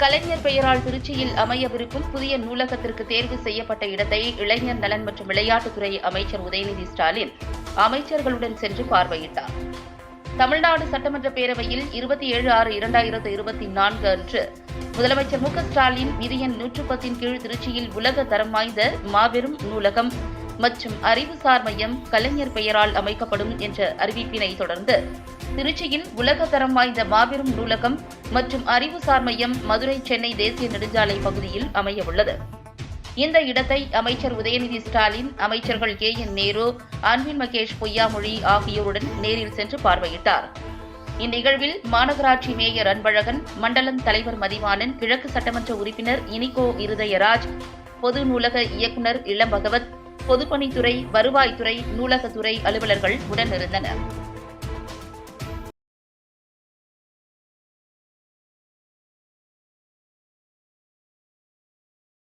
கலைஞர் பெயரால் திருச்சியில் அமையவிருக்கும் புதிய நூலகத்திற்கு தேர்வு செய்யப்பட்ட இடத்தை இளைஞர் நலன் மற்றும் விளையாட்டுத்துறை அமைச்சர் உதயநிதி ஸ்டாலின் அமைச்சர்களுடன் சென்று பார்வையிட்டார். தமிழ்நாடு சட்டமன்ற பேரவையில் இருபத்தி ஏழு ஆறு இரண்டாயிரத்து இருபத்தி நான்கு அன்று முதலமைச்சர் மு க ஸ்டாலின் மிதியன் நூற்று பத்தின் கீழ் திருச்சியில் உலக தரம் வாய்ந்த மாபெரும் நூலகம் மற்றும் அறிவுசார் மையம் கலைஞர் பெயரால் அமைக்கப்படும் என்ற அறிவிப்பினை தொடர்ந்து திருச்சியில் உலக தரம் வாய்ந்த மாபெரும் நூலகம் மற்றும் அறிவுசார் மையம் மதுரை சென்னை தேசிய நெடுஞ்சாலை பகுதியில் அமையவுள்ளது. இந்த இடத்தை அமைச்சர் உதயநிதி ஸ்டாலின் அமைச்சர்கள் கே. என். நேரு அன்பில் மகேஷ் பொய்யாமொழி ஆகியோருடன் நேரில் சென்று பார்வையிட்டார். இந்நிகழ்வில் மாநகராட்சி மேயர் அன்பழகன் மண்டலம் தலைவர் மதிவாணன் கிழக்கு சட்டமன்ற உறுப்பினர் இனிகோ இருதயராஜ் பொது நூலக இயக்குநர் இளம்பகவத் பொதுப்பணித்துறை வருவாய்த்துறை நூலகத்துறை அலுவலர்கள் உடனிருந்தனர்